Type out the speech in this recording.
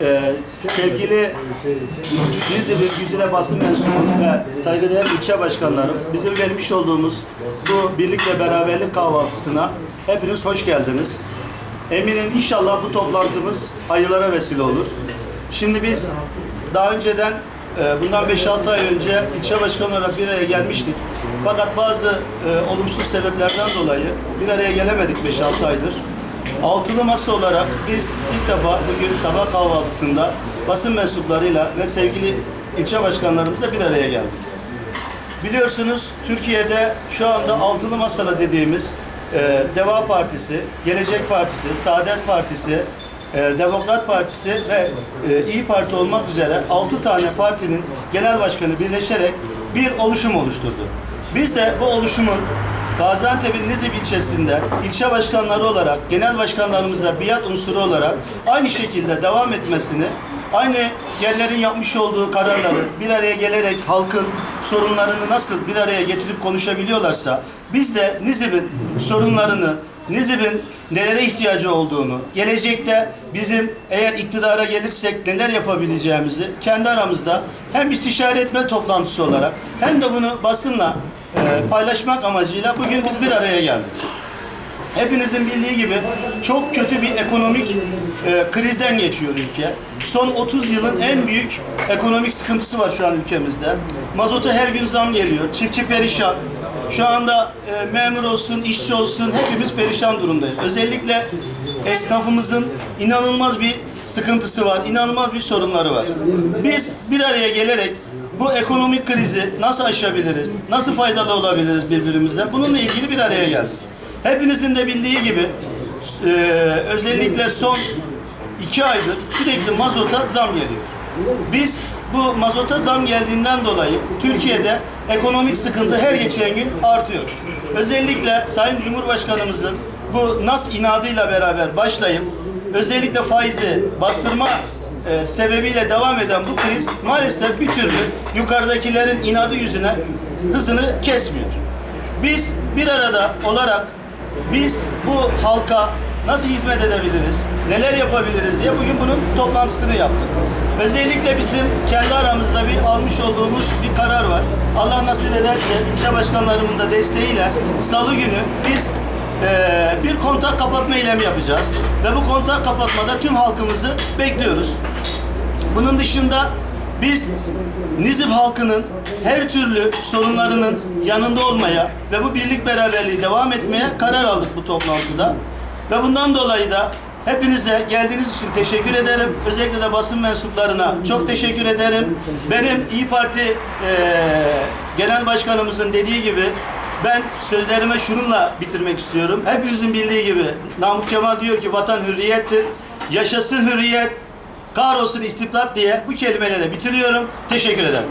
Ee, sevgili Nizip'in güzide basın mensubu ve saygıdeğer ilçe başkanlarım, bizim vermiş olduğumuz bu birlik ve beraberlik kahvaltısına hepiniz hoş geldiniz. Eminim inşallah bu toplantımız hayırlara vesile olur. Şimdi biz daha önceden e, bundan 5-6 ay önce ilçe başkanı olarak bir araya gelmiştik. Fakat bazı e, olumsuz sebeplerden dolayı bir araya gelemedik 5-6 aydır. Altılı masa olarak biz ilk defa bugün sabah kahvaltısında basın mensuplarıyla ve sevgili ilçe başkanlarımızla bir araya geldik. Biliyorsunuz Türkiye'de şu anda altılı masala dediğimiz e, Deva Partisi, Gelecek Partisi, Saadet Partisi, e, Demokrat Partisi ve e, İyi Parti olmak üzere altı tane partinin genel başkanı birleşerek bir oluşum oluşturdu. Biz de bu oluşumun Gaziantep'in Nizip ilçesinde ilçe başkanları olarak, genel başkanlarımızla biat unsuru olarak aynı şekilde devam etmesini, aynı yerlerin yapmış olduğu kararları bir araya gelerek halkın sorunlarını nasıl bir araya getirip konuşabiliyorlarsa, biz de Nizip'in sorunlarını, Nizip'in nelere ihtiyacı olduğunu, gelecekte bizim eğer iktidara gelirsek neler yapabileceğimizi kendi aramızda hem istişare etme toplantısı olarak hem de bunu basınla e, paylaşmak amacıyla bugün biz bir araya geldik. Hepinizin bildiği gibi çok kötü bir ekonomik e, krizden geçiyor ülke. Son 30 yılın en büyük ekonomik sıkıntısı var şu an ülkemizde. Mazota her gün zam geliyor. Çiftçi perişan. Şu anda e, memur olsun, işçi olsun hepimiz perişan durumdayız. Özellikle esnafımızın inanılmaz bir sıkıntısı var, inanılmaz bir sorunları var. Biz bir araya gelerek bu ekonomik krizi nasıl aşabiliriz, nasıl faydalı olabiliriz birbirimize bununla ilgili bir araya geldik. Hepinizin de bildiği gibi e, özellikle son iki aydır sürekli mazota zam geliyor. Biz bu mazota zam geldiğinden dolayı Türkiye'de ekonomik sıkıntı her geçen gün artıyor. Özellikle Sayın Cumhurbaşkanımızın bu nas inadıyla beraber başlayıp özellikle faizi bastırma e, sebebiyle devam eden bu kriz maalesef bir türlü yukarıdakilerin inadı yüzüne hızını kesmiyor. Biz bir arada olarak biz bu halka nasıl hizmet edebiliriz, neler yapabiliriz diye bugün bunun toplantısını yaptık. Özellikle bizim kendi aramızda bir almış olduğumuz bir karar var. Allah nasip ederse ilçe başkanlarımın da desteğiyle salı günü biz eee, bir kontak kapatma eylemi yapacağız. Ve bu kontak kapatmada tüm halkımızı bekliyoruz. Bunun dışında biz Nizip halkının her türlü sorunlarının yanında olmaya ve bu birlik beraberliği devam etmeye karar aldık bu toplantıda. Ve bundan dolayı da hepinize geldiğiniz için teşekkür ederim. Özellikle de basın mensuplarına çok teşekkür ederim. Benim İyi Parti eee, Genel Başkanımızın dediği gibi ben sözlerime şununla bitirmek istiyorum. Hepinizin bildiği gibi Namık Kemal diyor ki vatan hürriyettir. Yaşasın hürriyet, kahrolsun istibdat diye bu kelimeyle de bitiriyorum. Teşekkür ederim.